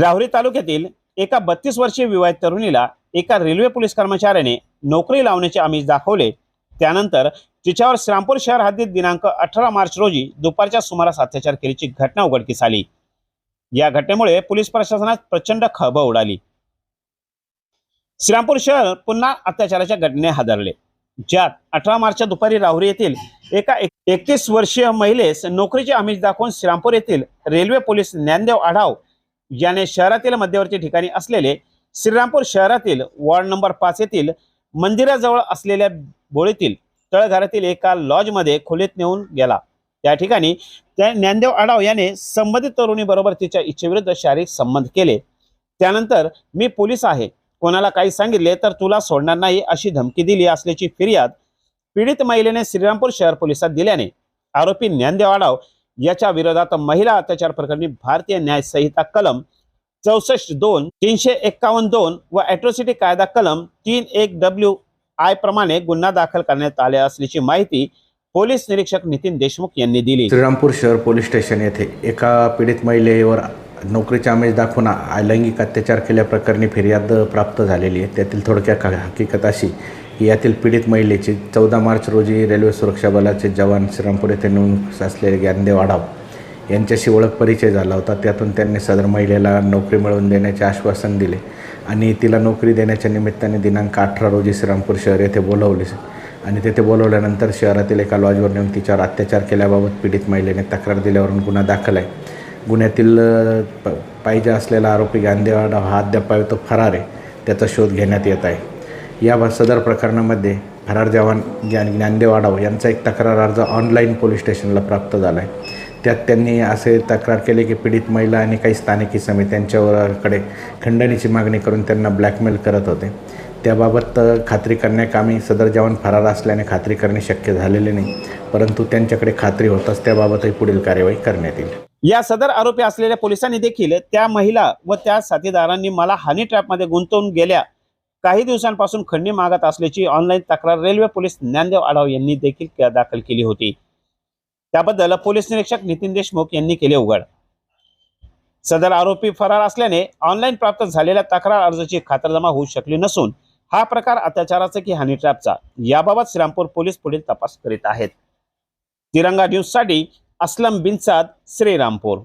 राहुरी तालुक्यातील एका बत्तीस वर्षीय विवाहित तरुणीला एका रेल्वे पोलीस कर्मचाऱ्याने नोकरी लावण्याचे आमिष दाखवले. त्यानंतर तिच्यावर श्रामपूर शहर हद्दीत दिनांक अठरा मार्च रोजी दुपारच्या सुमारास अत्याचार केल्याची घटना उघडकीस आली. या घटनेमुळे पोलीस प्रशासनात प्रचंड खळबळ उडाली. श्रीरामपूर शहर पुन्हा अत्याचाराच्या घटनेने हादरले. ज्यात अठरा मार्चच्या दुपारी राहुरी येथील एका एकतीस वर्षीय महिलेस नोकरीचे आमिष दाखवून श्रीरामपूर येथील रेल्वे पोलीस ज्ञानदेव आढाव याने शहरातील मध्यवर्ती ठिकाणी असलेले श्रीरामपूर शहरातील वॉर्ड नंबर पाच येथील मंदिराजवळ असलेल्या बोळीतील तळघरातील एका लॉजमध्ये खोलीत नेऊन गेला. त्या ठिकाणी त्या ज्ञानदेव आडाव याने संबंधित तरुणीबरोबर तिच्या इच्छेविरुद्ध शारीरिक संबंध केले. त्यानंतर मी पोलीस आहे. कोणाला काही सांगितले तर तुला सोडणार नाही अशी धमकी दिली असल्याची फिर्याद पीडित महिलेने श्रीरामपूर शहर पोलिसात दिल्याने आरोपी ज्ञानदेव आडाव याच्या विरोधात महिला अत्याचार प्रकरणी भारतीय न्याय संहिता कलम चौसष्ट दोन तीनशे एक्कावन्न दोन व ॲट्रोसिटी कायदा कलम तीन एक डब्ल्यू आय प्रमाणे गुन्हा दाखल करण्यात आले असल्याची माहिती पोलीस निरीक्षक नितीन देशमुख यांनी दिली. श्रीरामपूर शहर पोलीस स्टेशन येथे एका पीडित महिलेवर नोकरीचे आमेज दाखवून लैंगिक अत्याचार केल्याप्रकरणी फिर्याद प्राप्त झालेली आहे. त्यातील थोडक्या का हकीकत अशी यातील पीडित महिलेची चौदा मार्च रोजी रेल्वे सुरक्षा बलाचे जवान श्रीरामपूर येथे नेऊन असलेले ज्ञानदेव आढाव यांच्याशी ओळख परिचय झाला होता. त्यातून त्यांनी सदर महिलेला नोकरी मिळवून देण्याचे आश्वासन दिले आणि तिला नोकरी देण्याच्या निमित्ताने दिनांक अठरा रोजी श्रीरामपूर शहर येथे बोलवले. आणि तेथे बोलवल्यानंतर शहरातील एका लॉजवर नेऊन तिच्यावर अत्याचार केल्याबाबत पीडित महिलेने तक्रार दिल्यावरून गुन्हा दाखल आहे. गुन्ह्यातील प पाहिजे असलेला आरोपी गांधीवाडा हा अद्याप तो फरार आहे. त्याचा शोध घेण्यात येत आहे. या सदर प्रकरणामध्ये फरार जवान ज्ञान ज्ञानदेव आढाव यांचा एक तक्रार अर्ज ऑनलाईन पोलीस स्टेशनला प्राप्त झाला आहे त्यात त्यांनी असे तक्रार केले की पीडित महिला आणि काही स्थानिकी समित्यांच्यावरकडे खंडणीची मागणी करून त्यांना ब्लॅकमेल करत होते. त्याबाबत खात्री करण्याकामी सदर जवान फरार असल्याने खात्री करणे शक्य झालेले नाही परंतु त्यांच्याकडे खात्री होताच त्याबाबतही पुढील कार्यवाही करण्यात येईल. या सदर आरोपी असलेल्या पोलिसांनी देखील त्या महिला व त्या साथीदारांनी मला हनी ट्रॅपमध्ये गुंतवून गेल्या काही दिवसांपासून खंडणी मागत असल्याची ऑनलाईन तक्रार रेल्वे पोलीस ज्ञानदेव आढाव यांनी देखील दाखल केली होती. त्याबद्दल पोलीस निरीक्षक नितीन देशमुख यांनी केले उघड. सदर आरोपी फरार असल्याने ऑनलाईन प्राप्त झालेल्या तक्रार अर्जाची खातरजमा होऊ शकली नसून हा प्रकार अत्याचाराचा की हनी ट्रॅपचा याबाबत श्रीरामपूर पोलीस पुढील तपास करीत आहेत. तिरंगा न्यूजसाठी असलम बिनसाद श्रीरामपूर.